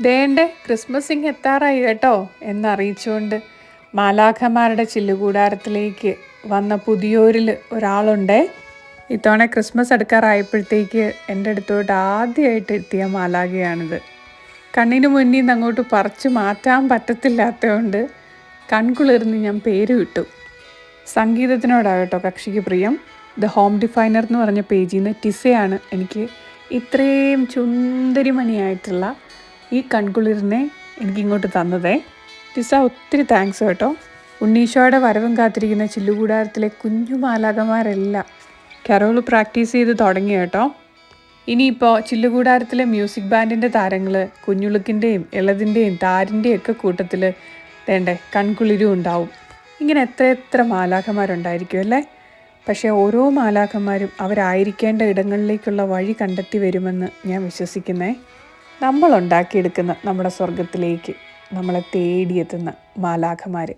ദേണ്ടേ Christmas ഇങ് എത്താറായി കേട്ടോ എന്നറിയിച്ചുകൊണ്ട് മാലാഖമാരുടെ ചില്ലുകൂടാരത്തിലേക്ക് വന്ന പുതിയോരിൽ ഒരാളുണ്ടേ. ഇത്തവണ ക്രിസ്മസ് അടുക്കാറായപ്പോഴത്തേക്ക് എന്റെ അടുത്തോട്ട് ആദ്യമായിട്ട് എത്തിയ മാലാഖയാണിത്. കണ്ണിന് മുന്നിൽ നിന്ന് അങ്ങോട്ട് പറിച്ചു മാറ്റാൻ പറ്റത്തില്ലാത്തതുകൊണ്ട് കൺകുളിർന്ന് ഞാൻ പേര് വിട്ടു. സംഗീതത്തിനോടാണ് കേട്ടോ കക്ഷിക്ക് പ്രിയം. ദ ഹോം ഡിഫൈനർ എന്ന് പറഞ്ഞ പേജിൽ നിന്ന് ടിസയാണ് എനിക്ക് ഇത്രയും ചുന്ദരിമണിയായിട്ടുള്ള ഈ കൺകുളിറിനെ എനിക്കിങ്ങോട്ട് തന്നതേ. ടിസ ഒത്തിരി താങ്ക്സ് കേട്ടോ. ഉണ്ണീശോയുടെ വരവും കാത്തിരിക്കുന്ന ചില്ലുകൂടാരത്തിലെ കുഞ്ഞു മാലാകമാരെല്ലാം കരോൾ പ്രാക്ടീസ് ചെയ്ത് തുടങ്ങി കേട്ടോ. ഇനിയിപ്പോൾ ചില്ലുകൂടാരത്തിലെ മ്യൂസിക് ബാൻഡിന്റെ താരങ്ങൾ കുഞ്ഞുളുക്കിന്റെയും ഇളതിന്റെയും താരിന്റെയും ഒക്കെ കൂട്ടത്തിൽ വേണ്ടേ കൺകുളിരും ഉണ്ടാവും. ഇങ്ങനെ എത്ര എത്ര മാലാഖമാരുണ്ടായിരിക്കും അല്ലേ? പക്ഷേ ഓരോ മാലാഖന്മാരും അവരായിരിക്കേണ്ട ഇടങ്ങളിലേക്കുള്ള വഴി കണ്ടെത്തി വരുമെന്ന് ഞാൻ വിശ്വസിക്കുന്നേ. നമ്മൾ ഉണ്ടാക്കിയെടുക്കുന്ന നമ്മുടെ സ്വർഗത്തിലേക്ക് നമ്മളെ തേടിയെത്തുന്ന മാലാഖമാർ